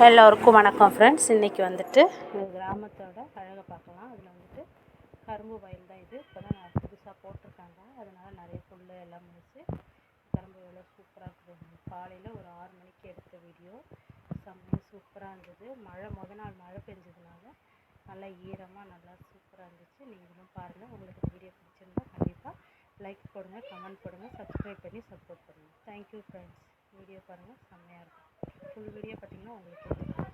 எல்லோருக்கும் வணக்கம் ஃப்ரெண்ட்ஸ் இன்றைக்கி வந்துட்டு எங்கள் கிராமத்தோட அழகை பார்க்கலாம். அதில் வந்துட்டு கரும்பு வயல் தான் இது. இப்போ தான் நான் புதுசாக போட்டிருக்காங்க. அதனால் நிறைய புல் எல்லாம் முடிச்சு கரும்பு வயல் சூப்பராக இருக்குது. காலையில் ஒரு ஆறு மணிக்கு எடுத்த வீடியோ செம்மையாக சூப்பராக இருந்தது. மழை முத நாள் மழை பெஞ்சதுனால நல்லா ஈரமாக நல்லா சூப்பராக இருந்துச்சு. நீங்களும் பாருங்கள் உங்களுக்கு வீடியோ பிடிச்சிருந்தா கண்டிப்பாக லைக் போடுங்க கமெண்ட் போடுங்க சப்ஸ்கிரைப் பண்ணி சப்போர்ட் பண்ணுங்கள் தேங்க்யூ ஃப்ரெண்ட்ஸ் வீடியோ பாருங்கள் செம்மையாக இருக்கும் ஃபுல் வீடியோ பார்த்தீங்கன்னா உங்களுக்கு